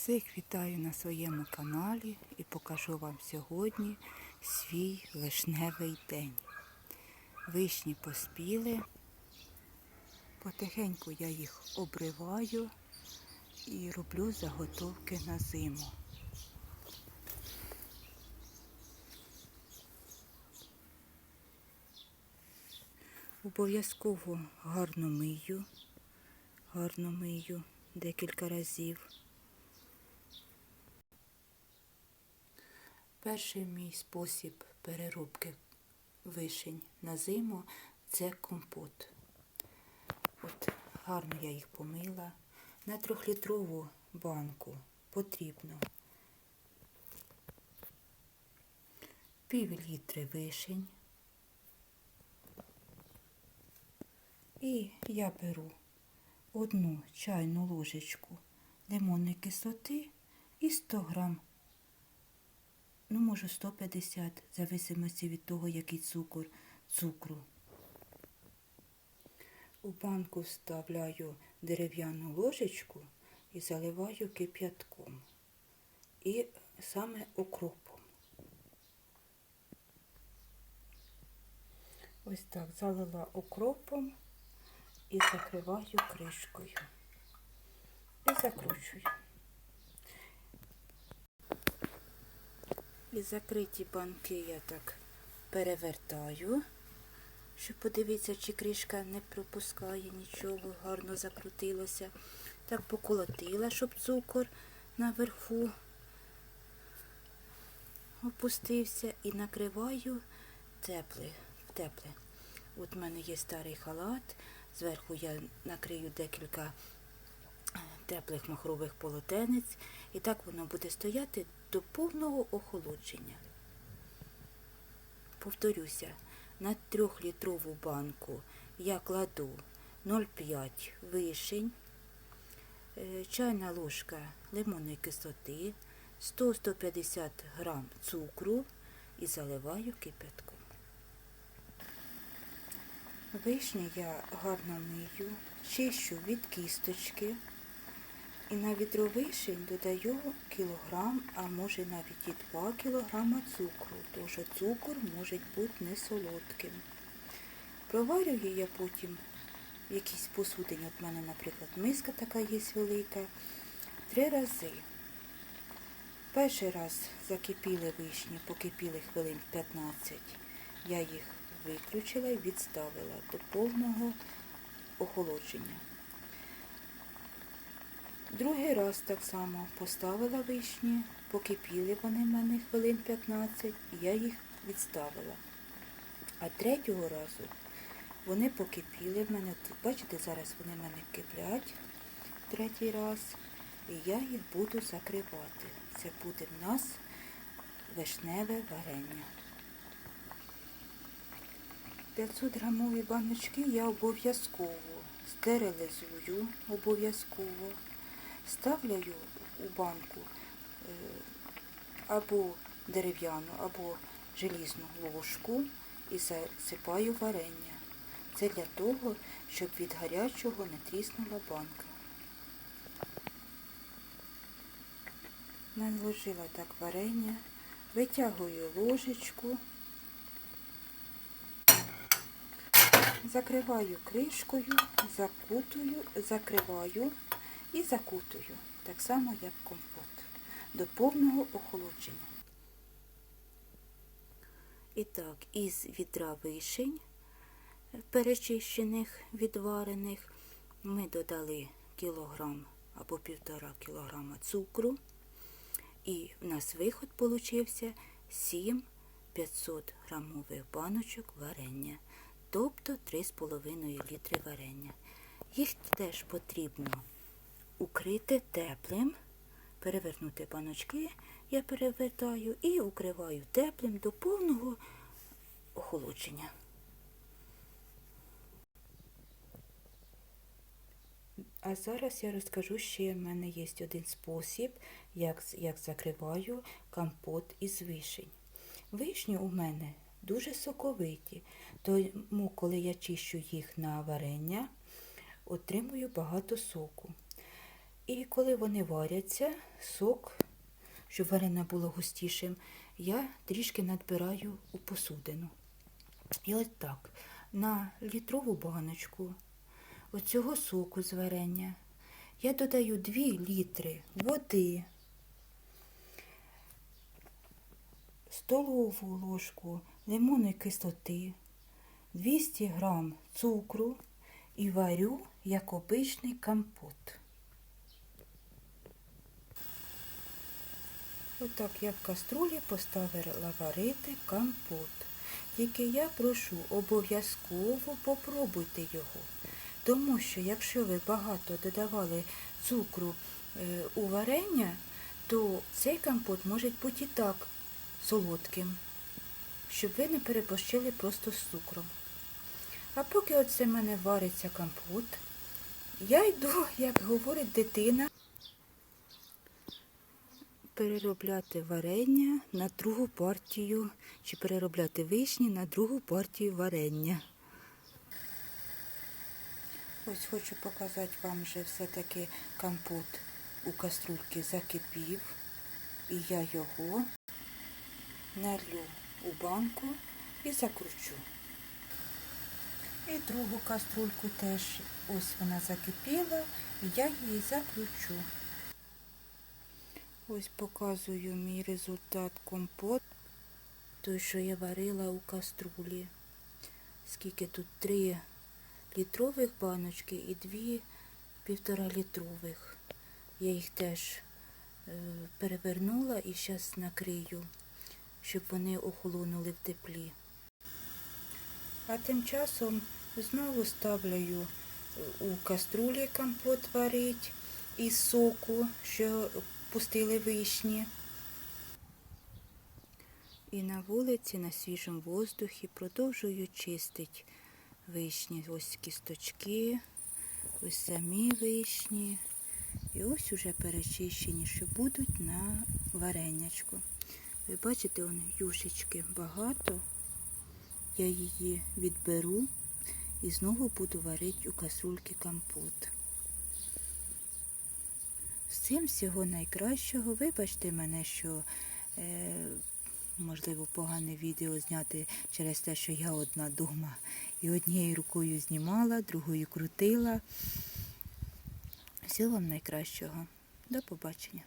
Всіх вітаю на своєму каналі і покажу вам сьогодні свій вишневий день. Вишні поспіли, потихеньку я їх обриваю і роблю заготовки на зиму. Обов'язково гарно мию, гарно мию декілька разів. Перший мій спосіб переробки вишень на зиму це компот. От гарно я їх помила. На трьохлітрову банку потрібно пів літри вишень. І я беру одну чайну ложечку лимонної кислоти і 100 грам ну, може 150, в зависимості від того, який цукор, цукру. У банку вставляю дерев'яну ложечку і заливаю кип'ятком. І саме окропом. Ось так залила окропом і закриваю кришкою. І закручую. І закриті банки я так перевертаю, щоб подивитися, чи кришка не пропускає нічого, гарно закрутилося. Так поколотила, щоб цукор наверху опустився і накриваю тепле. тепле. От в мене є старий халат, зверху я накрию декілька теплих махрових полотенець, і так воно буде стояти до повного охолодження. Повторюся, на трьохлітрову банку я кладу 0,5 вишень, е, чайна ложка лимонної кислоти, 100-150 грам цукру і заливаю кипятком. Вишні я гарно мию, чищу від кісточки. І на відро вишень додаю кілограм, а може навіть і 2 кілограма цукру, що цукор може бути не солодким. Проварюю я потім в якійсь от мене, наприклад, миска така є велика, три рази. Перший раз закипіли вишні, покипіли хвилин 15. Я їх виключила і відставила до повного охолодження. Другий раз так само поставила вишні, покипіли вони в мене хвилин 15, і я їх відставила. А третього разу вони покипіли в мене, бачите, зараз вони в мене киплять третій раз, і я їх буду закривати. Це буде в нас вишневе варення. 500 грамові баночки я обов'язково стерилізую, обов'язково ставляю у банку е, або дерев'яну, або желізну ложку і засипаю варення. Це для того, щоб від гарячого не тріснула банка. Наложила так варення, витягую ложечку, закриваю кришкою, закутую, закриваю і закутую, так само, як компот, до повного охолодження. І так, із відра вишень, перечищених, відварених, ми додали кілограм або півтора кілограма цукру. І в нас виход получився 7 500 грамових баночок варення, тобто 3,5 літри варення. Їх теж потрібно укрити теплим, перевернути баночки, я перевертаю і укриваю теплим до повного охолодження. А зараз я розкажу, ще в мене є один спосіб, як, як закриваю компот із вишень. Вишні у мене дуже соковиті, тому коли я чищу їх на варення, отримую багато соку. І коли вони варяться, сок, щоб варення було густішим, я трішки надбираю у посудину. І от так, на літрову баночку оцього соку з варення я додаю 2 літри води, столову ложку лимонної кислоти, 200 грам цукру і варю як обичний компот. Отак я в каструлі поставила варити компот. Тільки я прошу, обов'язково попробуйте його. Тому що якщо ви багато додавали цукру е, у варення, то цей компот може бути і так солодким, щоб ви не переборщили просто з цукром. А поки оце в мене вариться компот, я йду, як говорить дитина, переробляти варення на другу партію, чи переробляти вишні на другу партію варення. Ось хочу показати вам, що все-таки компот у каструльці закипів. І я його налю у банку і закручу. І другу каструльку теж ось вона закипіла, і я її закручу. Ось показую мій результат компот, той, що я варила у каструлі. Скільки тут три літрових баночки і дві півтора літрових. Я їх теж е, перевернула і зараз накрию, щоб вони охолонули в теплі. А тим часом знову ставлю у каструлі компот варить із соку, що пустили вишні. І на вулиці, на свіжому воздухі продовжую чистити вишні. Ось кісточки, ось самі вишні. І ось уже перечищені, що будуть на варенячку. Ви бачите, он юшечки багато. Я її відберу і знову буду варити у касульки компот. Всім всього найкращого. Вибачте мене, що е, можливо погане відео зняти через те, що я одна дома. І однією рукою знімала, другою крутила. Всього вам найкращого. До побачення.